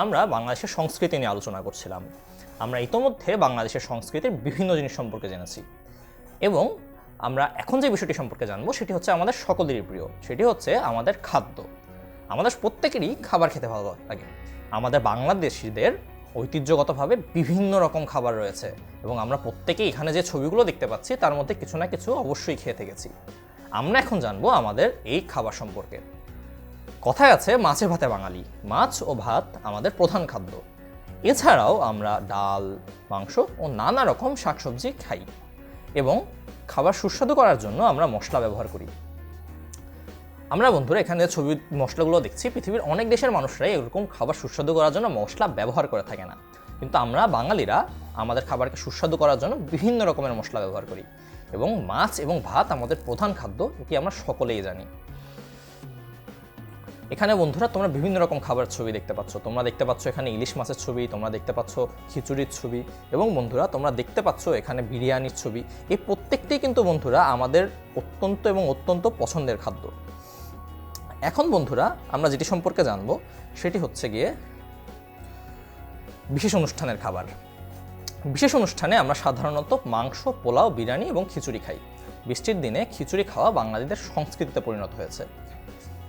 আমরা বাংলাদেশের সংস্কৃতি নিয়ে আলোচনা করছিলাম। আমরা ইতোমধ্যে বাংলাদেশের সংস্কৃতির বিভিন্ন জিনিস সম্পর্কে জেনেছি এবং আমরা এখন যে বিষয়টি সম্পর্কে জানব সেটি হচ্ছে আমাদের সকলেরই প্রিয়, সেটি হচ্ছে আমাদের খাদ্য। আমাদের প্রত্যেকেরই খাবার খেতে ভালো লাগে। আমাদের বাংলাদেশিদের ঐতিহ্যগতভাবে বিভিন্ন রকম খাবার রয়েছে এবং আমরা প্রত্যেকেই এখানে যে ছবিগুলো দেখতে পাচ্ছি, তার মধ্যে কিছু না কিছু অবশ্যই খেয়ে থেকেছি। আমরা এখন জানব আমাদের এই খাবার সম্পর্কে। কথায় আছে, মাছে ভাতে বাঙালি। মাছ ও ভাত আমাদের প্রধান খাদ্য। এছাড়াও আমরা ডাল, মাংস ও নানা রকম শাকসবজি খাই এবং খাবার সুস্বাদু করার জন্য আমরা মশলা ব্যবহার করি। আমরা বন্ধুরা এখানে ছবি, মশলাগুলো দেখছি, পৃথিবীর অনেক দেশের মানুষরাই এরকম খাবার সুস্বাদু করার জন্য মশলা ব্যবহার করে থাকে না। কিন্তু আমরা বাঙালিরা আমাদের খাবারকে সুস্বাদু করার জন্য বিভিন্ন রকমের মশলা ব্যবহার করি এবং মাছ এবং ভাত আমাদের প্রধান খাদ্য, এটি আমরা সকলেই জানি। এখানে বন্ধুরা তোমরা বিভিন্ন রকম খাবার ছবি দেখতে পাচ্ছ। তোমরা দেখতে পাচ্ছ এখানে ইলিশ মাছের ছবি, তোমরা দেখতে পাচ্ছ খিচুড়ির ছবি এবং বন্ধুরা তোমরা দেখতে পাচ্ছ এখানে বিরিয়ানির ছবি। এই প্রত্যেকটি কিন্তু বন্ধুরা আমাদের অত্যন্ত এবং অত্যন্ত পছন্দের খাদ্য। এখন বন্ধুরা আমরা যেটি সম্পর্কে জানব সেটি হচ্ছে গিয়ে বিশেষ অনুষ্ঠানের খাবার। বিশেষ অনুষ্ঠানে আমরা সাধারণত মাংস, পোলাও, বিরিয়ানি এবং খিচুড়ি খাই। বৃষ্টির দিনে খিচুড়ি খাওয়া বাঙালিদের সংস্কৃতিতে পরিণত হয়েছে।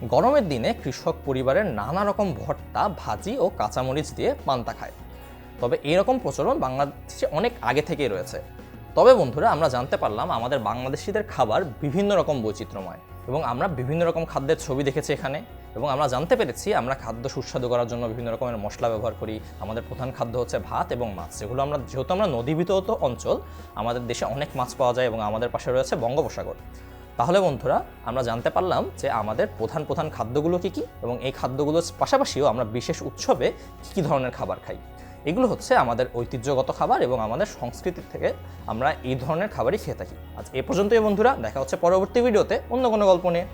গরমের দিনে কৃষক পরিবারের নানা রকম ভর্তা, ভাজি ও কাঁচামরিচ দিয়ে পান্তা খায়। তবে এরকম প্রচলন বাংলাদেশে অনেক আগে থেকেই রয়েছে। তবে বন্ধুরা, আমরা জানতে পারলাম আমাদের বাংলাদেশিদের খাবার বিভিন্ন রকম বৈচিত্র্যময় এবং আমরা বিভিন্ন রকম খাদ্যের ছবি দেখেছি এখানে এবং আমরা জানতে পেরেছি আমরা খাদ্য সুস্বাদু করার জন্য বিভিন্ন রকমের মশলা ব্যবহার করি। আমাদের প্রধান খাদ্য হচ্ছে ভাত এবং মাছ। যেগুলো আমরা, যেহেতু আমরা নদীভিতত অঞ্চল, আমাদের দেশে অনেক মাছ পাওয়া যায় এবং আমাদের পাশে রয়েছে বঙ্গোপসাগর। তাহলে বন্ধুরা, আমরা জানতে পারলাম যে আমাদের প্রধান প্রধান খাদ্যগুলো কী কী এবং এই খাদ্যগুলোর পাশাপাশিও আমরা বিশেষ উৎসবে কী কী ধরনের খাবার খাই। এগুলো হচ্ছে আমাদের ঐতিহ্যগত খাবার এবং আমাদের সংস্কৃতির থেকে আমরা এই ধরনের খাবারই খেয়ে থাকি। আজ এ পর্যন্তই বন্ধুরা, দেখা হচ্ছে পরবর্তী ভিডিওতে অন্য কোনো গল্প নিয়ে।